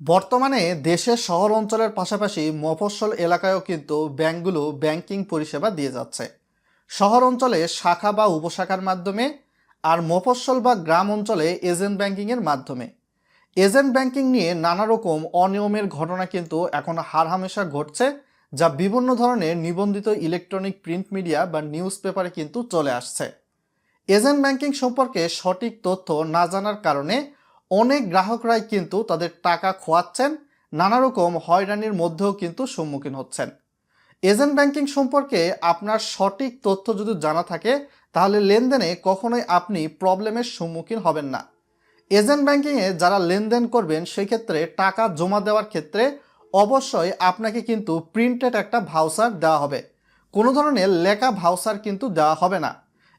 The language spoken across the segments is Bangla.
বর্তমানে দেশের শহর অঞ্চলের পাশাপাশি মফস্বল এলাকায়ও কিন্তু ব্যাংকগুলো ব্যাংকিং পরিষেবা দিয়ে যাচ্ছে। শহর অঞ্চলে শাখা বা উপশাখার মাধ্যমে আর মফস্বল বা গ্রাম অঞ্চলে এজেন্ট ব্যাংকিংয়ের মাধ্যমে। এজেন্ট ব্যাংকিং নিয়ে নানা রকম অনিয়মের ঘটনা কিন্তু এখন হারহামেশা ঘটছে, যা বিভিন্ন ধরনের নিবন্ধিত ইলেকট্রনিক প্রিন্ট মিডিয়া বা নিউজ পেপারে কিন্তু চলে আসছে। এজেন্ট ব্যাংকিং সম্পর্কে সঠিক তথ্য না জানার কারণে অনেক গ্রাহকরাই কিন্তু তাদের টাকা খোয়াচ্ছেন নানা রকম হয়রানির মধ্যেও কিন্তু সম্মুখীন হচ্ছেন। এজেন্ট ব্যাংকিং সম্পর্কে আপনার সঠিক তথ্য যদি জানা থাকে, তাহলে লেনদেনে কখনোই আপনি প্রবলেমের সম্মুখীন হবেন না। এজেন্ট ব্যাংকিংয়ে যারা লেনদেন করবেন সেই ক্ষেত্রে টাকা জমা দেওয়ার ক্ষেত্রে অবশ্যই আপনাকে কিন্তু প্রিন্টেড একটা ভাউচার দেওয়া হবে। কোনো ধরনের লেখা ভাউচার কিন্তু দেওয়া হবে না।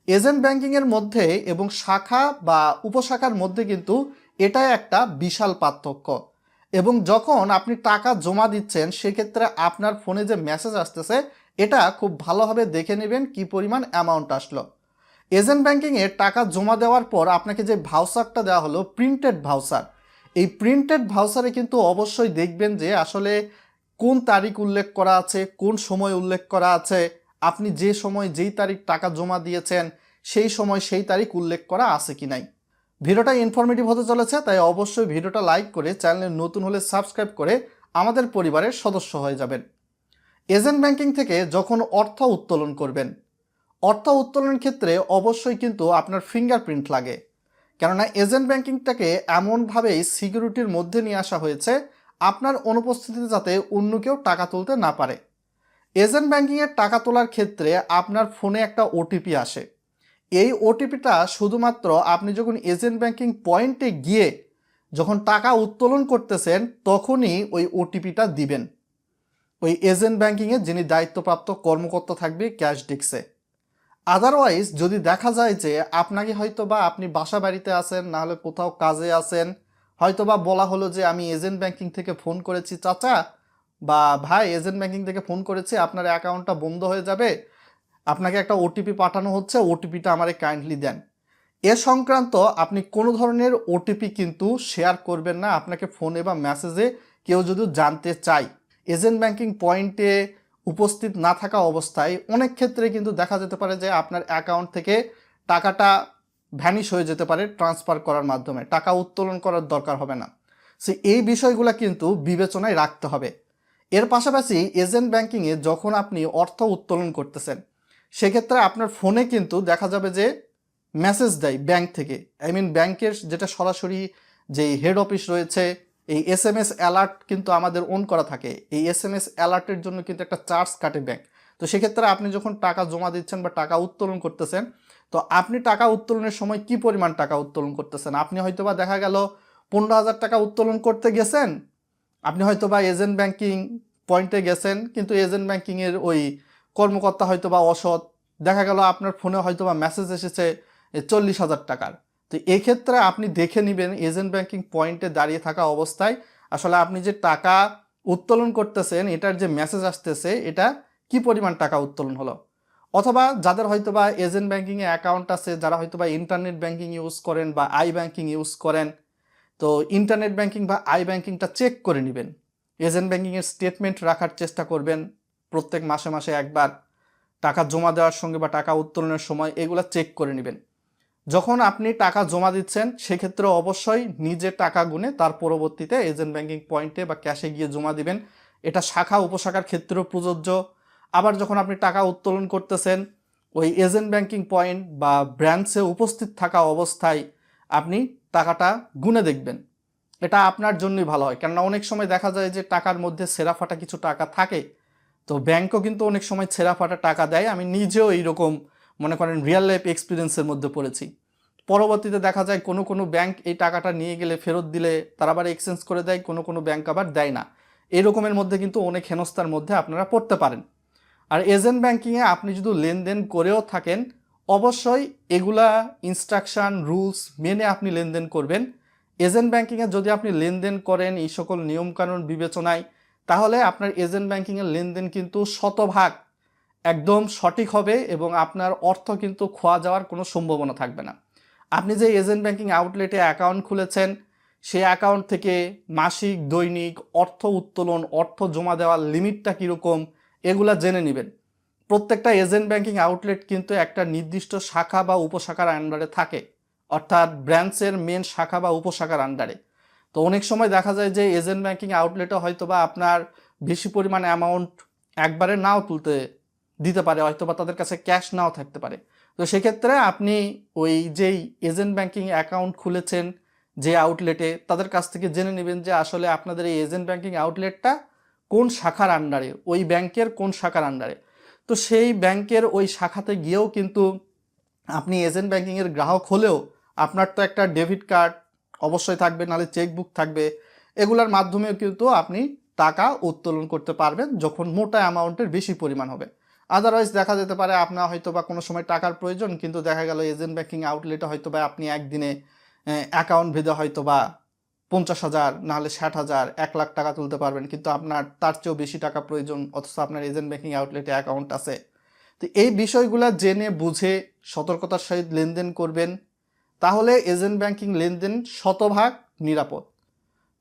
এজেন্ট ব্যাংকিংয়ের মধ্যে এবং শাখা বা উপশাখার মধ্যে কিন্তু এটাই একটা বিশাল পার্থক্য। এবং যখন আপনি টাকা জমা দিচ্ছেন, সেক্ষেত্রে আপনার ফোনে যে মেসেজ আসতেছে, এটা খুব ভালোভাবে দেখে নেবেন কি পরিমাণ অ্যামাউন্ট আসলো। এজেন্ট ব্যাংকিংয়ে টাকা জমা দেওয়ার পর আপনাকে যে ভাউচারটা দেওয়া হলো প্রিন্টেড ভাউচার এই প্রিন্টেড ভাউচারে কিন্তু অবশ্যই দেখবেন যে আসলে কোন তারিখ উল্লেখ করা আছে, কোন সময় উল্লেখ করা আছে, আপনি যে সময় যেই তারিখ টাকা জমা দিয়েছেন, সেই সময় সেই তারিখ উল্লেখ করা আছে কি নাই। ভিডিওটা ইনফরমেটিভ হতে চলেছে, তাই অবশ্যই ভিডিওটা লাইক করে চ্যানেলে নতুন হলে সাবস্ক্রাইব করে আমাদের পরিবারের সদস্য হয়ে যাবেন। এজেন্ট ব্যাংকিং থেকে যখন অর্থ উত্তোলন করবেন, অর্থ উত্তোলনের ক্ষেত্রে অবশ্যই কিন্তু আপনার ফিঙ্গারপ্রিন্ট লাগে। কেননা এজেন্ট ব্যাংকিংটাকে এমনভাবেই সিকিউরিটির মধ্যে নিয়ে আসা হয়েছে, আপনার অনুপস্থিতিতে যাতে অন্য কেউ টাকা তুলতে না পারে। এজেন্ট ব্যাংকিংয়ের টাকা তোলার ক্ষেত্রে আপনার ফোনে একটা ওটিপি আসে। এই ওটিপিটা শুধুমাত্র আপনি যখন এজেন্ট ব্যাংকিং পয়েন্টে গিয়ে যখন টাকা উত্তোলন করতেছেন, তখনই ওই ওটিপিটা দিবেন। ওই এজেন্ট ব্যাংকিংয়ে যিনি দায়িত্বপ্রাপ্ত কর্মকর্তা থাকবে, ক্যাশ ডেস্কে। আদারওয়াইজ যদি দেখা যায় যে আপনাকে হয়তো বা আপনি বাসা বাড়িতে আছেন নাহলে কোথাও কাজে আছেন হয়তো বা বলা হলো যে আমি এজেন্ট ব্যাংকিং থেকে ফোন করেছি, চাচা বা ভাই, এজেন্ট ব্যাংকিং থেকে ফোন করেছি, আপনার অ্যাকাউন্টটা বন্ধ হয়ে যাবে। আপনাকে একটা ওটিপি পাঠানো হচ্ছে ওটিপিটা আমারে কাইন্ডলি দেন। এ সংক্রান্ত আপনি কোনো ধরনের ওটিপি কিন্তু শেয়ার করবেন না, আপনাকে ফোনে বা মেসেজে কেউ যদি জানতে চায়। এজেন্ট ব্যাংকিং পয়েন্টে উপস্থিত না থাকা অবস্থায় অনেক ক্ষেত্রে কিন্তু দেখা যেতে পারে যে আপনার অ্যাকাউন্ট থেকে টাকাটা ভ্যানিশ হয়ে যেতে পারে ট্রান্সফার করার মাধ্যমে, টাকা উত্তোলন করার দরকার হবে না। সে এই বিষয়গুলো কিন্তু বিবেচনায় রাখতে হবে। এর পাশাপাশি এজেন্ট ব্যাংকিংয়ে যখন আপনি অর্থ উত্তোলন করতেছেন সেক্ষেত্রে আপনার ফোনে কিন্তু দেখা যাবে যে মেসেজ দেয় ব্যাংক থেকে। আই মিন ব্যাংকের যেটা সরাসরি যে হেড অফিস রয়েছে, এই এস এম এস অ্যালার্ট কিন্তু আমাদের অন করা থাকে। এই এস এম এস অ্যালার্টের জন্য কিন্তু একটা চার্জ কাটে ব্যাংক তো সেক্ষেত্রে আপনি যখন টাকা জমা দিচ্ছেন বা টাকা উত্তোলন করতেছেন, তো আপনি টাকা উত্তোলনের সময় কি পরিমাণ টাকা উত্তোলন করতেছেন? আপনি হয়তো বা দেখা গেল পনেরো হাজার টাকা উত্তোলন করতে গেছেন, আপনি হয়তো বা এজেন্ট ব্যাংকিং পয়েন্টে গেছেন, কিন্তু এজেন্ট ব্যাংকিংয়ের ওই কর্মকর্তা হয়তো বা অসৎ। দেখা গেল আপনার ফোনে হয়তো বা মেসেজ এসেছে চল্লিশ হাজার টাকার। তো এক্ষেত্রে আপনি দেখে নেবেন এজেন্ট ব্যাংকিং পয়েন্টে দাঁড়িয়ে থাকা অবস্থায় আসলে আপনি যে টাকা উত্তোলন করতেছেন, এটার যে মেসেজ আসতেছে, এটা কি পরিমাণ টাকা উত্তোলন হলো? অথবা যাদের হয়তো বা এজেন্ট ব্যাঙ্কিংয়ে অ্যাকাউন্ট আছে, যারা হয়তো বা ইন্টারনেট ব্যাংকিং ইউজ করেন বা আই ব্যাংকিং ইউজ করেন, তো ইন্টারনেট ব্যাঙ্কিং বা আই ব্যাঙ্কিংটা চেক করে নেবেন। এজেন্ট ব্যাঙ্কিংয়ের স্টেটমেন্ট রাখার চেষ্টা করবেন। প্রত্যেক মাসে মাসে একবার টাকা জমা দেওয়ার সঙ্গে বা টাকা উত্তোলনের সময় এগুলো চেক করে নেবেন। যখন আপনি টাকা জমা দিচ্ছেন, সেক্ষেত্রে অবশ্যই নিজে টাকা গুনে তার পরবর্তীতে এজেন্ট ব্যাংকিং পয়েন্টে বা ক্যাশে গিয়ে জমা দিবেন। এটা শাখা উপশাখার ক্ষেত্রেও প্রযোজ্য। আবার যখন আপনি টাকা উত্তোলন করতেছেন, ওই এজেন্ট ব্যাংকিং পয়েন্ট বা ব্রাঞ্চে উপস্থিত থাকা অবস্থায় আপনি টাকাটা গুনে দেখবেন। এটা আপনার জন্যই ভালো হয়। কেননা অনেক সময় দেখা যায় যে টাকার মধ্যে সেরা ফাটা কিছু টাকা থাকে তো ব্যাংকও কিন্তু অনেক সময় ছেঁড়া ফাটা টাকা দেয়। আমি নিজেও এইরকম মনে করেন রিয়েল লাইফ এক্সপিরিয়েন্সের মধ্যে পড়েছি। পরবর্তীতে দেখা যায় কোনো কোনো ব্যাংক এই টাকাটা নিয়ে গেলে ফেরত দিলে তারা আবার এক্সচেঞ্জ করে দেয়, কোনো কোনো ব্যাংক আবার দেয় না। এরকমের মধ্যে কিন্তু অনেক হেনস্থার মধ্যে আপনারা পড়তে পারেন। আর এজেন্ট ব্যাংকিংয়ে আপনি যদি লেনদেন করেও থাকেন, অবশ্যই এগুলা ইনস্ট্রাকশন রুলস মেনে আপনি লেনদেন করবেন। এজেন্ট ব্যাংকিংয়ে যদি আপনি লেনদেন করেন এই সকল নিয়মকানুন বিবেচনায় তাহলে আপনার এজেন্ট ব্যাংকিংয়ের লেনদেন কিন্তু শতভাগ একদম সঠিক হবে এবং আপনার অর্থ কিন্তু খোয়া যাওয়ার কোনো সম্ভাবনা থাকবে না। আপনি যে এজেন্ট ব্যাংকিং আউটলেটে অ্যাকাউন্ট খুলেছেন, সেই অ্যাকাউন্ট থেকে মাসিক, দৈনিক, অর্থ উত্তোলন, অর্থ জমা দেওয়ার লিমিটটা কীরকম, এগুলা জেনে নেবেন। প্রত্যেকটা এজেন্ট ব্যাংকিং আউটলেট কিন্তু একটা নির্দিষ্ট শাখা বা উপশাখার আন্ডারে থাকে, অর্থাৎ ব্রাঞ্চের মেন শাখা বা উপশাখার আন্ডারে তো অনেক সময় দেখা যায় যে এজেন্ট ব্যাংকিং আউটলেটে হয়তো বা আপনার বেশি পরিমাণে অ্যামাউন্ট একবারে নাও তুলতে দিতে পারে হয়তো বা তাদের কাছে ক্যাশ নাও থাকতে পারে। তো সেক্ষেত্রে আপনি ওই যেই এজেন্ট ব্যাংকিং অ্যাকাউন্ট খুলেছেন, যে আউটলেটে তাদের কাছ থেকে জেনে নেবেন যে আসলে আপনাদের এই এজেন্ট ব্যাংকিং আউটলেটটা কোন শাখার আন্ডারে ওই ব্যাংকের কোন শাখার আন্ডারে তো সেই ব্যাংকের ওই শাখাতে গিয়েও কিন্তু আপনি এজেন্ট ব্যাংকিংয়ের গ্রাহক হলেও আপনার তো একটা ডেবিট কার্ড অবশ্যই থাকবে, নাহলে চেকবুক থাকবে। এগুলোর মাধ্যমেও কিন্তু আপনি টাকা উত্তোলন করতে পারবেন যখন মোটা অ্যামাউন্টের বেশি পরিমাণ হবে। আদারওয়াইজ দেখা যেতে পারে আপনার হয়তো বা কোনো সময় টাকার প্রয়োজন, কিন্তু দেখা গেল এজেন্ট ব্যাংকিং আউটলেটে হয়তো বা আপনি একদিনে অ্যাকাউন্ট ভেদে হয়তো বা পঞ্চাশ হাজার, নাহলে ষাট হাজার, এক লাখ টাকা তুলতে পারবেন। কিন্তু আপনার, তার চেয়েও বেশি টাকা প্রয়োজন, অথচ আপনার এজেন্ট ব্যাংকিং আউটলেটে অ্যাকাউন্ট আছে। তো এই বিষয়গুলো জেনে বুঝে সতর্কতার সহিত লেনদেন করবেন। তাহলে এজেন্ট ব্যাংকিং লেনদেন শতভাগ নিরাপদ।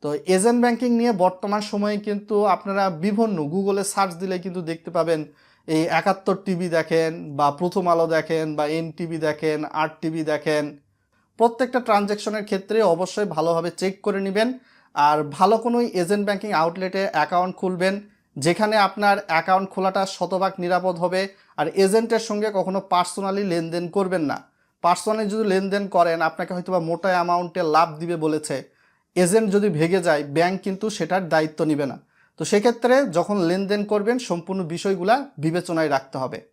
তো এজেন্ট ব্যাংকিং নিয়ে বর্তমান সময়ে কিন্তু আপনারা বিভিন্ন গুগলে সার্চ দিলে কিন্তু দেখতে পাবেন, এই একাত্তর টিভি দেখেন বা প্রথম আলো দেখেন বা এন টিভি দেখেন আর টিভি দেখেন, প্রত্যেকটা ট্রানজ্যাকশনের ক্ষেত্রে অবশ্যই ভালোভাবে চেক করে নেবেন আর ভালো কোনো এজেন্ট ব্যাংকিং আউটলেটে অ্যাকাউন্ট খুলবেন, যেখানে আপনার অ্যাকাউন্ট খোলাটা শতভাগ নিরাপদ হবে আর এজেন্টের সঙ্গে কখনো পার্সোনালি লেনদেন করবেন না। পার্সোনালি যদি লেনদেন করেন, আপনাকে হয়তো বা মোটা অ্যামাউন্টে লাভ দিবে বলেছে। এজেন্ট যদি ভেগে যায় ব্যাংক কিন্তু সেটার দায়িত্ব নেবে না। তো সেক্ষেত্রে যখন লেনদেন করবেন, সম্পূর্ণ বিষয়গুলা বিবেচনায় রাখতে হবে।